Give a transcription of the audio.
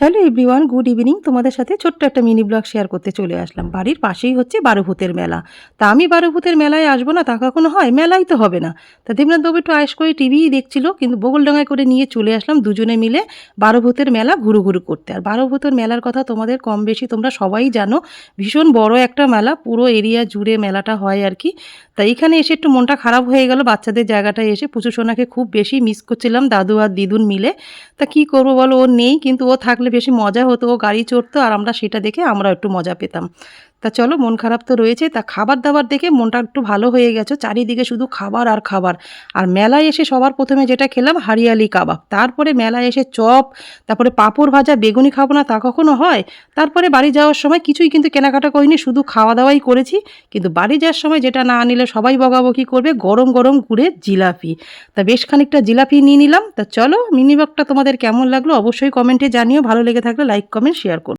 Hello everyone good evening তোমাদের সাথে ছোট্ট একটা মিনি ব্লগ শেয়ার করতে চলে আসলাম। বাড়ির পাশেই হচ্ছে বারোভূতের মেলা। তা আমি বারোভূতের মেলায় আসব না, তা কখনো হয়? মেলাই তো হবে না। তা দেবনাথ বাবু একটু আয়স করে টিভিই দেখছিল, কিন্তু বগলডাঙ্গায় করে নিয়ে চলে আসলাম দুজনে মিলে বারোভূতের মেলা ঘুরু ঘুরু করতে। আর বারোভূতের মেলার কথা তোমাদের কম বেশি তোমরা সবাই জানো, ভীষণ বড় একটা মেলা, পুরো এরিয়া জুড়ে মেলাটা হয় আর কি। তা এখানে এসে একটু মনটা খারাপ হয়ে গেল, বাচ্চাদের জায়গাটায় এসে পুচু সোনাকে খুব বেশি মিস করছিলাম, দাদু আর দিদুন মিলে। তা কি করব বলো, ও নেই, কিন্তু ও থাকলে বেশি মজা হতো ও গাড়ি চড়তো আর আমরা সেটা দেখে আমরা একটু মজা পেতাম। তা চলো, মন খারাপ তো রয়েছে, তা খাবার দাবার দেখে মনটা একটু ভালো হয়ে গেছে। চারিদিকে শুধু খাবার আর খাবার। আর মেলায় এসে সবার প্রথমে যেটা খেলাম, হারিয়ালি কাবাব। তারপরে মেলায় এসে চপ, তারপরে পাঁপড় ভাজা, বেগুনি খাব না তা কখনো হয়। তারপরে বাড়ি যাওয়ার সময় কিছুই কিন্তু কেনাকাটা করিনি, শুধু খাওয়া দাওয়াই করেছি। কিন্তু বাড়ি যাওয়ার সময় যেটা না নিলে সবাই বকাবকি করবে, গরম গরম গুড়ের জিলাপি। তা বেশ খানিকটা জিলাপি নিয়ে নিলাম। তা চলো মিনি তোমাদের কেমন লাগল অবশ্যই কমেন্টে জানিও। ভালো লেগে থাকলে লাইক, কমেন্ট, শেয়ার করো।